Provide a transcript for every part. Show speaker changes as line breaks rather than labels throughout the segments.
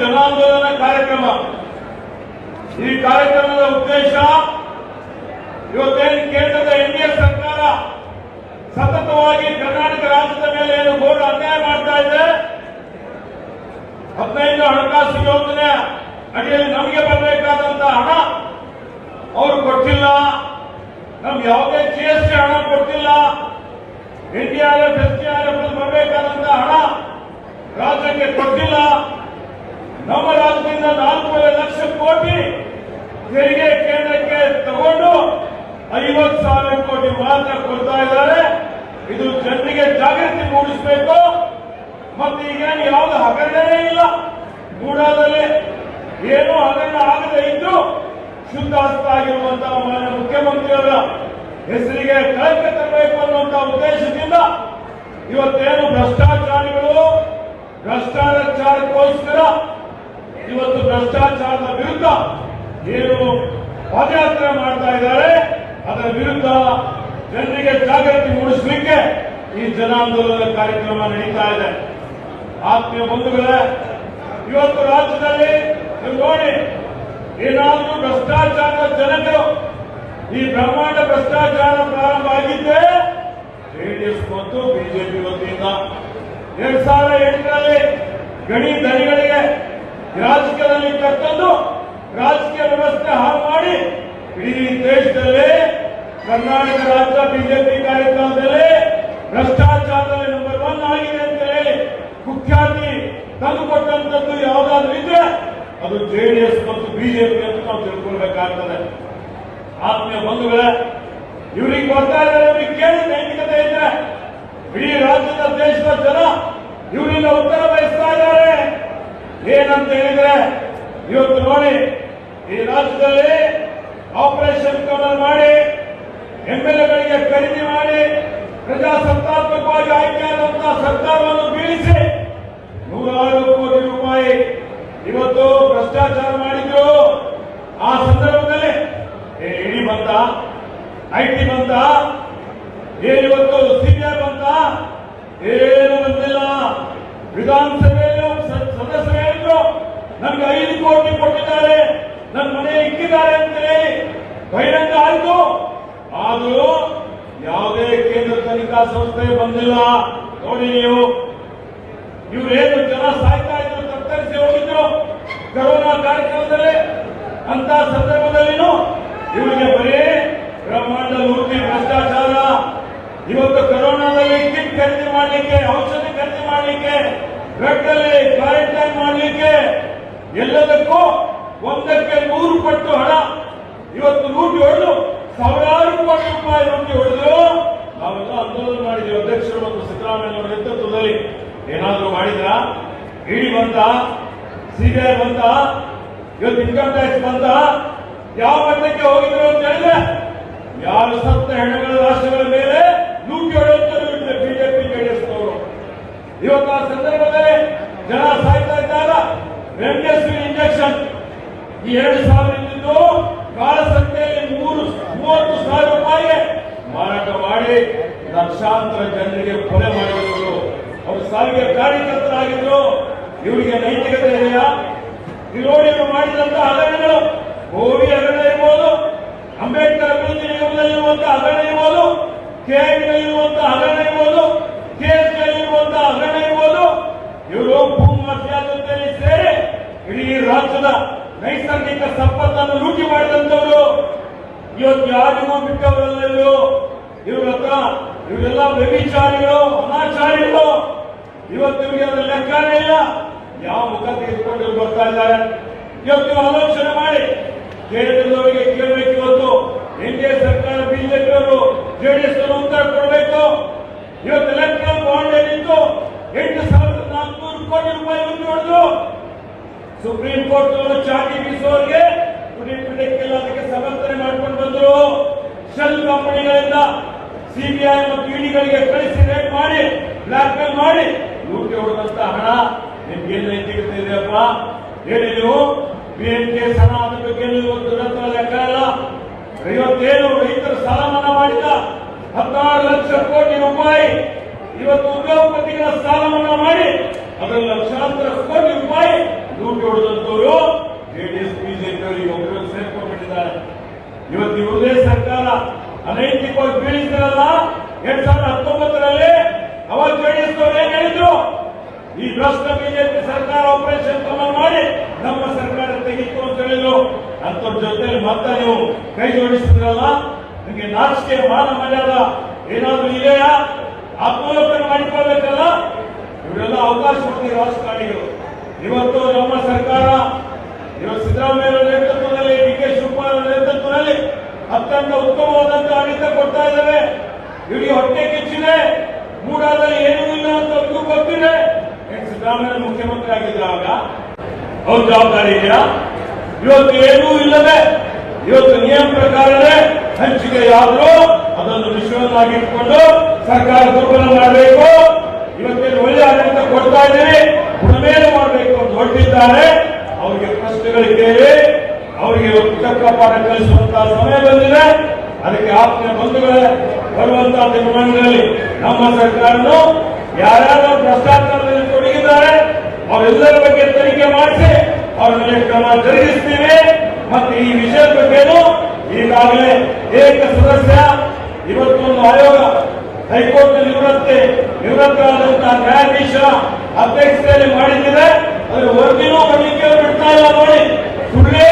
ಜನಾಂದೋಲನ ಕಾರ್ಯಕ್ರಮ. ಈ ಕಾರ್ಯಕ್ರಮದ ಉದ್ದೇಶ ಇವತ್ತೇನು ಕೇಂದ್ರದ ಎನ್ಡಿಎ ಸರ್ಕಾರ ಸತತವಾಗಿ ಕರ್ನಾಟಕ ರಾಜ್ಯದ ಮೇಲೆ ಏನು ಘೋರ ಅನ್ಯಾಯ ಮಾಡ್ತಾ ಇದೆ. ಹದಿನೈದು ಹಣಕಾಸು ಯೋಜನೆ ಅಡಿಯಲ್ಲಿ ನಮಗೆ ಬರಬೇಕಾದಂತ ಹಣ ಅವರು ಕೊಟ್ಟಿಲ್ಲ. ನಮ್ಗೆ ಯಾವುದೇ ಜಿಎಸ್ಟಿ ಹಣ ಕೊಟ್ಟಿಲ್ಲ. NDRF D R S D R F ಬರಬೇಕಾದಂತ ಹಣ ರಾಜ್ಯಕ್ಕೆ ಕೊಟ್ಟಿಲ್ಲ ನಮ್ಮ ರಾಜ್ಯದಿಂದ ನಾಲ್ಕೂವರೆ ಲಕ್ಷ ಕೋಟಿ ತೆರಿಗೆ ಕೇಂದ್ರಕ್ಕೆ ತಗೊಂಡು ಐವತ್ತು ಸಾವಿರ ಕೋಟಿ ಮಾತ್ರ ಕೊಡ್ತಾ ಇದ್ದಾರೆ. ಇದು ಜನರಿಗೆ ಜಾಗೃತಿ ಮೂಡಿಸಬೇಕು. ಮತ್ತೆ ಈಗೇನು ಯಾವುದು ಹಗರಣನೇ ಇಲ್ಲ. ಗೂಡಾದಲ್ಲಿ ಏನೂ ಹಗರಣ ಆಗದೆ ಇದ್ದು ಶುದ್ಧ ಹಸ್ತ ಆಗಿರುವಂತಹ ಮಾನ್ಯ ಮುಖ್ಯಮಂತ್ರಿಯವರ ಹೆಸರಿಗೆ ಕಳಂಕ ತರಬೇಕು ಅನ್ನುವಂತಹ ಉದ್ದೇಶದಿಂದ ಇವತ್ತೇನು ಭ್ರಷ್ಟಾಚಾರಿಗಳು ಭ್ರಷ್ಟಾಚಾರಕ್ಕೋಸ್ಕರ ಇವತ್ತು ಭ್ರಷ್ಟಾಚಾರದ ವಿರುದ್ಧ ಏನು ಪಾದಯಾತ್ರೆ ಮಾಡ್ತಾ ಇದ್ದಾರೆ. ಅದರ ವಿರುದ್ಧ ಜನರಿಗೆ ಜಾಗೃತಿ ಮೂಡಿಸಲಿಕ್ಕೆ ಈ ಜನಾಂದೋಲನ ಕಾರ್ಯಕ್ರಮ ನಡೀತಾ ಇದೆ. ಆತ್ಮೀಯ ಬಂಧುಗಳೇ, ಇವತ್ತು ರಾಜ್ಯದಲ್ಲಿ ನೋಡಿ, ಏನಾದರೂ ಭ್ರಷ್ಟಾಚಾರದ ಜನಕರು ಈ ಬ್ರಹ್ಮಾಂಡ ಭ್ರಷ್ಟಾಚಾರ ಪ್ರಾರಂಭ ಆಗಿದ್ದೆ ಜೆಡಿಎಸ್ ಮತ್ತು ಬಿಜೆಪಿ ವತಿಯಿಂದ ಎರಡ್ ಸಾವಿರದ ಎಂಟರಲ್ಲಿ ಗಣಿ ದನಿಗಳಿಗೆ ರಾಜಕೀಯದಲ್ಲಿ ಕರ್ತಂದು ರಾಜಕೀಯ ವ್ಯವಸ್ಥೆ ಹಾಳು ಮಾಡಿ ಇಡೀ ದೇಶದಲ್ಲಿ ಕರ್ನಾಟಕ ರಾಜ್ಯ ಬಿಜೆಪಿ ಕಾರ್ಯಕ್ರಮದಲ್ಲಿ ಭ್ರಷ್ಟಾಚಾರದಲ್ಲಿ ನಂಬರ್ ಒನ್ ಆಗಿದೆ ಅಂತ ಹೇಳಿ ಕುಖ್ಯಾತಿ ತಂದುಕೊಟ್ಟಂತದ್ದು ಯಾವುದಾದ್ರೂ ಇದ್ರೆ ಅದು ಜೆಡಿಎಸ್ ಮತ್ತು ಬಿಜೆಪಿ ಅಂತ ನಾವು ತಿಳ್ಕೊಳ್ಬೇಕಾಗ್ತದೆ. ಆತ್ಮೀಯ ಬಂಧುಗಳೇ, ಇವ್ರಿಗೆ ಬರ್ತಾ ಇದ್ದಾರೆ ಕೇಳಿ ನೈತಿಕತೆ ಇದ್ರೆ ಇಡೀ ರಾಜ್ಯದ ದೇಶದ ಜನ ಇವರಿಂದ ಉತ್ತರ ಬಯಸ್ತಾ ಇದ್ದಾರೆ. ಏನಂತ ಹೇಳಿದ್ರೆ, ಇವತ್ತು ನೋಡಿ, ಈ ರಾಜ್ಯದಲ್ಲಿ ಆಪರೇಷನ್ ಕಮಲ್ ಮಾಡಿ ಎಂಎಲ್ಎಗಳಿಗೆ ಖರೀದಿ ಮಾಡಿ ಪ್ರಜಾಸತ್ತಾತ್ಮಕವಾಗಿ ಆಯ್ಕೆಯಾದಂತಹ ಸರ್ಕಾರವನ್ನು ಬೀಳಿಸಿ ನೂರಾರು ಕೋಟಿ ರೂಪಾಯಿ ಇವತ್ತು ಭ್ರಷ್ಟಾಚಾರ ಮಾಡಿದ್ರು. ಆ ಸಂದರ್ಭದಲ್ಲಿ ಇಡಿ ಬಂತ? ಐಟಿ ಬಂತ? ಏನಿವತ್ತು ಸಿಬಿಐ ಬಂತ? ಏನು ಬಂದಿಲ್ಲ ವಿಧಾನಸಭೆಯಲ್ಲಿ ಸದಸ್ಯರು ಹೇಳಿದ್ರು. ನಮ್ಗೆ ಐದು ಕೋಟಿ ಕೊಟ್ಟಿದ್ದಾರೆ. ನನ್ನ ಮನೆ ಇಕ್ಕಿದ್ದಾರೆ ಅಂತ ಹೇಳಿ ಬಹಿರಂಗ ಆಯ್ತು ಆದರೂ ಯಾವುದೇ ಕೇಂದ್ರ ತನಿಖಾ ಸಂಸ್ಥೆ ಬಂದಿಲ್ಲ. ನೋಡಿ ನೀವು. ಇವರೇನು ಜನ ಸಾಯ್ತಾ ಇದ್ರು ತತ್ತರಿಸಿ ಹೋಗಿದ್ರು? ಕರೋನಾ ಕಾರ್ಯಕ್ರಮದಲ್ಲಿ? ಅಂತ ಸಂದರ್ಭದಲ್ಲಿನೂ ಇವರಿಗೆ ಬರೀ ಬ್ರಹ್ಮಾಂಡ ಮೂರ್ತಿ ಭ್ರಷ್ಟಾಚಾರ. ಇವತ್ತು ಕರೋನಾದಲ್ಲಿ ಕಿಟ್ ಖರೀದಿ ಮಾಡಲಿಕ್ಕೆ, ಔಷಧಿ ಖರೀದಿ ಮಾಡಲಿಕ್ಕೆ ಬೆಡ್ ಅಲ್ಲಿ ಕ್ವಾರಂಟೈನ್ ಮಾಡಲಿಕ್ಕೆ ಎಲ್ಲದಕ್ಕೂ ಒಂದಕ್ಕೆ ನೂರು ಪಟ್ಟು ಹಣ. ಇವತ್ತು ಲೂಟಿ ಹೊಡೆದು ಸಾವಿರಾರು ಕೋಟಿ ರೂಪಾಯಿ ಲೂಟಿ ಹೊಡೆದು ನಾವೆಲ್ಲ ಆಂದೋಲನ ಮಾಡಿದ್ವಿ ಅಧ್ಯಕ್ಷರು ಮತ್ತು ಸಿದ್ದರಾಮಯ್ಯ ಅವರ ನೇತೃತ್ವದಲ್ಲಿ. ಏನಾದರೂ ಮಾಡಿದ್ರ? ಇಡಿ ಬಂತ? ಸಿಬಿಐ ಬಂತ? ಇವತ್ತು ಇನ್ಕಮ್ ಟ್ಯಾಕ್ಸ್ ಬಂತ? ಯಾವ ಮಟ್ಟಕ್ಕೆ ಹೋಗಿದ್ರು ಅಂತ ಹೇಳಿದ್ರೆ, ಯಾರು ಸತ್ತ ಹೆಣ್ಣುಗಳ ರಾಷ್ಟ್ರಗಳ ಮೇಲೆ ಲೂಟಿ ಹೊಡೆಯುತ್ತೆ ಬಿಜೆಪಿ, ಜೆಡಿಎಸ್ ಅವರು ಇವತ್ತು ಆ ಸಂದರ್ಭದಲ್ಲಿ ಜನ ಸಾಯ್ತಾ ಇದ್ದಾಗ ರೆಮ್ಡೆಸಿವಿರ್ ಇಂಜೆಕ್ಷನ್ ಈ ಎರಡು ಸಾವಿರ ಲಕ್ಷಾಂತರ ಜನರಿಗೆ ಕೊಲೆ ಮಾಡಿದ್ರು. ಅವರು ಸಾರಿಗೆ ಕಾರ್ಯಕರ್ತರಾಗಿದ್ರು. ಇವರಿಗೆ ನೈತಿಕತೆ ಇದೆಯಾ? ಇವರು ಮಾಡಿದಂತ ಹಗರಣಗಳು. ಗೋವಿ ಹಗರಣ ಇರ್ಬೋದು. ಅಂಬೇಡ್ಕರ್ ಅಭಿವೃದ್ಧಿ ನಿಗಮದಲ್ಲಿರುವಂತಹ ಹಗರಣ ಇರ್ಬೋದು. ಕೆಐಡಿಯಲ್ಲಿರುವಂತ ಹಗರಣ ಇರ್ಬೋದು. ಕೆಎಸ್ನಲ್ಲಿರುವಂತ ಹಗರಣ ಇರ್ಬೋದು. ಇವರು ಭೂಮಿ ಸೇರಿ ಇಡೀ ರಾಜ್ಯದ ನೈಸರ್ಗಿಕ ಸಂಪತ್ತನ್ನು ಲೂಟಿ ಮಾಡಿದಂತವರು ಇವತ್ತು ಯಾರಿಗೂ ಬಿಟ್ಟವರಲ್ಲೂ ಇವ್ರ ಇವರೆಲ್ಲ ವ್ಯಭಿಚಾರಿಗಳು, ಅನಾಚಾರಿಗಳು. ಇವತ್ತು ಇವರಿಗೆ ಅದರ ಲೆಕ್ಕನೇ ಇಲ್ಲ. ಯಾವ ಮುಖ ತೆಗೆದುಕೊಂಡು ಬರ್ತಾ ಇದ್ದಾರೆ? ಇವತ್ತು ಆಲೋಚನೆ ಮಾಡಿ. ಕೇಳಿದವರಿಗೆ ಕೇಳಬೇಕು ಇವತ್ತು. ಎನ್ ಸರ್ಕಾರ, ಬಿಜೆಪಿ ಅವರು ಜೆಡಿಎಸ್ ಉತ್ತರ ಕೊಡಬೇಕು. ಇವತ್ತು ಎಲೆಕ್ಟ್ರಲ್ ಬಾಂಡ್ ಏನಿತ್ತು? ಎಂಟು ಸಾವಿರದ ನಾಲ್ಕುನೂರು ಕೋಟಿ ರೂಪಾಯಿ ಹೊಡೆದು. ಸುಪ್ರೀಂ ಕೋರ್ಟ್ ಚಾಟಿ ಬೀಸುವವರಿಗೆ ಕುಡಿಯಕ್ಕಿಲ್ಲ ಅದಕ್ಕೆ ಸಮರ್ಥನೆ ಮಾಡ್ಕೊಂಡು ಬಂದರು. ಶೆಲ್ ಕಂಪನಿಗಳಿಂದ ಸಿಬಿಐ ಮತ್ತು ಇಡಿಗಳಿಗೆ ಕಳಿಸಿ ರೇಟ್ ಮಾಡಿ ಬ್ಲಾಕ್ ಮಾಡಿ. ಲೂಟಿ ಹೊಡೆದಂತ ಹಣ ನಿಮ್ಗೆ ಏನ್ ನೈತಿಕತೆ ಇದೆಯಪ್ಪ? ಹೇಳಿ ನೀವು. ಕೆ ಹಣ ಅದ್ರ ಬಗ್ಗೆ ಇವತ್ತು ಲೆಕ್ಕ ಇಲ್ಲ ಇವತ್ತೇನು ರೈತರು ಸಾಲ ಮನ್ನಾ ಮಾಡಿದ. ಹದಿನಾರು ಲಕ್ಷ ಕೋಟಿ ರೂಪಾಯಿ. ಇವತ್ತು ಉದ್ಯೋಗಪತಿಗಳ ಸಾಲ ಮನ್ನಾ ಮಾಡಿ. ಅದರ ಲಕ್ಷಾಂತರ ಕೋಟಿ ರೂಪಾಯಿ ಲೂಟಿ ಹೊಡೆದಂತವರು ಜೆಡಿಎಸ್ ಬಿಜೆಪಿ ಅವರಿಗೆ ಒಬ್ಬರು ಸೇರ್ಕೊಂಡ್ಬಿಟ್ಟಿದ್ದಾರೆ. ಇವತ್ತು ಇವರದೇ ಸರ್ಕಾರ. ಅನೈತಿಕವಾಗಿ ಬೀಳಿಸಿದ್ರಲ್ಲ ಎರಡ್ ಸಾವಿರದ ಹತ್ತೊಂಬತ್ತರಲ್ಲಿ ಅವಾಗ ಜೆಡಿಎಸ್ ಅವರು ಏನ್ ಹೇಳಿದ್ರು? ಈ ಭ್ರಷ್ಟ ಬಿಜೆಪಿ ಸರ್ಕಾರ ಆಪರೇಷನ್ ಕಮಲ್ ಮಾಡಿ ನಮ್ಮ ಸರ್ಕಾರ ತೆಗಿತು ಅಂತ ಹೇಳಿದ್ರು. ಅಂತವ್ರ ಜೊತೆಲಿ ಮತ್ತೆ ನೀವು ಕೈ ಜೋಡಿಸಿದ್ರಲ್ಲ? ನಿಮಗೆ ನಾಚಿಕೆ ಮಾನ ಮರ್ಯಾದ ಏನಾದ್ರೂ ಇದೆಯಾ? ಆತ್ಮಲೋಕನ ಮಾಡಿಕೊಳ್ಬೇಕಲ್ಲ? ಇವರೆಲ್ಲ ಅವಕಾಶ ಕೊಡ್ತೀವಿ ರಾಜಕಾರಣಿಗಳು. ಇವತ್ತು ನಮ್ಮ ಸರ್ಕಾರ, ಇವತ್ತು ಸಿದ್ದರಾಮಯ್ಯ ಅವರ ನೇತೃತ್ವದಲ್ಲಿ ಡಿ ಕೆ ಶಿವಕುಮಾರ್ ಅವರ ನೇತೃತ್ವದಲ್ಲಿ ಅತ್ಯಂತ ಉತ್ತಮವಾದಂತಹ ಆಡಳಿತ ಕೊಡ್ತಾ ಇದ್ದಾರೆ ಇಡೀ ಹೊಟ್ಟೆ ಕಿಚ್ಚಿದೆ. ಮೂಡಾದಲ್ಲಿ ಏನೂ ಇಲ್ಲ ಅಂತ ಅವ್ರಿಗೂ ಗೊತ್ತಿದೆ. ಸಿದ್ದರಾಮಯ್ಯ ಮುಖ್ಯಮಂತ್ರಿ ಆಗಿದ್ದಾಗ ಆಗ ಅವ್ರ ಜವಾಬ್ದಾರಿ ಇದೆಯಾ? ಇವತ್ತು ಏನೂ ಇಲ್ಲದೆ, ಇವತ್ತು ನಿಯಮ ಪ್ರಕಾರವೇ ಹಂಚಿಕೆಯಾದರೂ ಅದನ್ನು ವಿಶ್ವವನ್ನಾಗಿ ಇಟ್ಕೊಂಡು ಸರ್ಕಾರ ದುರ್ಬಲ ಮಾಡಬೇಕು. ಇವತ್ತೇನು ಒಳ್ಳೆ ಆಡಳಿತ ಕೊಡ್ತಾ ಇದ್ದೀರಿ? ಗುಣಮೇಲೆ ಮಾಡಬೇಕು ಅಂತ ಹೊರಟಿದ್ದಾರೆ. ಅವರಿಗೆ ಪ್ರಶ್ನೆಗಳು ಅವರಿಗೆ ಚಕ್ರ ಪಾಠ ಕಲಿಸುವಂತಹ ಸಮಯ ಬಂದಿದೆ. ಅದಕ್ಕೆ ಆತ್ಮೀಯ ಬಂಧುಗಳೇ ಬರುವಂತಹ ದಿನಮಾನಗಳಲ್ಲಿ ನಮ್ಮ ಸರ್ಕಾರನು ಯಾರ್ಯಾರು ಭ್ರಷ್ಟಾಚಾರದಲ್ಲಿ ತೊಡಗಿದ್ದಾರೆ, ಅವರೆಲ್ಲರ ಬಗ್ಗೆ ತನಿಖೆ ಮಾಡಿಸಿ ಅವರ ಮೇಲೆ ಕ್ರಮ ಜರುಗಿಸ್ತೀವಿ. ಮತ್ತೆ ಈ ವಿಷಯದ ಬಗ್ಗೆನು ಈಗಾಗಲೇ ಏಕ ಸದಸ್ಯ, ಇವತ್ತೊಂದು ಆಯೋಗ ಹೈಕೋರ್ಟ್ ನಿವೃತ್ತಿ ನಿವೃತ್ತರಾದಂತಹ ನ್ಯಾಯಾಧೀಶರ ಅಧ್ಯಕ್ಷತೆಯಲ್ಲಿ ಮಾಡಿದ್ದಿದೆ. ಅದರ ವರದಿನೂ ಬರಲಿಕ್ಕೆ ಬಿಡ್ತಾ ಇಲ್ಲ ನೋಡಿ. ಸುಳ್ಳೇ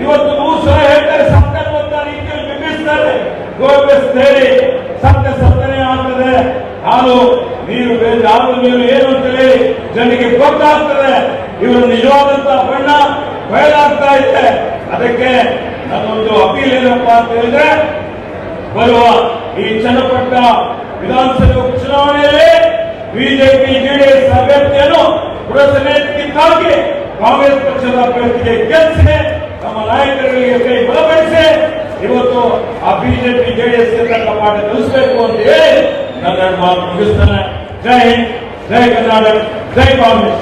ಇವತ್ತು ನೂರು ಸಲ ಹೇಳ್ತಾರೆ ಸತ್ಯ ಅನ್ನುವಂತ ರೀತಿಯಲ್ಲಿ ಬಿಂಬಿಸ್ತಾರೆ. ಗೋಪಿಸ್ ಹೇಳಿ ಸತ್ಯ ಸತ್ಯನೇ ಆಗ್ತದೆ. ಹಾಲು ನೀರು ಬೇರೆ ಹಾಲು ನೀರು ಏನು ಅಂತ ಹೇಳಿ ಜನರಿಗೆ ಗೊತ್ತಾಗ್ತದೆ. ಇವರು ನಿಜವಾದಂತಹ ಬಣ್ಣ ಬಯಲಾಗ್ತಾ ಇದೆ. ಅದಕ್ಕೆ ನನ್ನೊಂದು ಅಪೀಲ್ ಏನಪ್ಪ ಅಂತ ಹೇಳಿದ್ರೆ, ಬರುವ ಈ ಚನ್ನಪಟ್ಟ ವಿಧಾನಸಭೆ ಉಪಚುನಾವಣೆಯಲ್ಲಿ ಬಿಜೆಪಿ, ಜೆಡಿಎಸ್ ಅಭ್ಯರ್ಥಿಯನ್ನು ಪುರಸಭೆ ಕಾಂಗ್ರೆಸ್ ಪಕ್ಷದ ಅಭ್ಯರ್ಥಿಗೆ ಗೆಲ್ಲಿಸಿ ನಮ್ಮ ನಾಯಕರಿಗೆ ಕೈ ಬಲಪಡಿಸಿ ಇವತ್ತು ಆ ಬಿಜೆಪಿ ಜೆಡಿಎಸ್ ತಕ್ಕ ಪಾಠ ಕಲಿಸಬೇಕು ಅಂತ ಹೇಳಿ ನನ್ನ ಮಾತು ಮುಗಿಸ್ತಾನೆ. ಜೈ ಹಿಂದ್, ಜೈ ಕರ್ನಾಟಕ, ಜೈ ಕಾಂಗ್ರೆಸ್.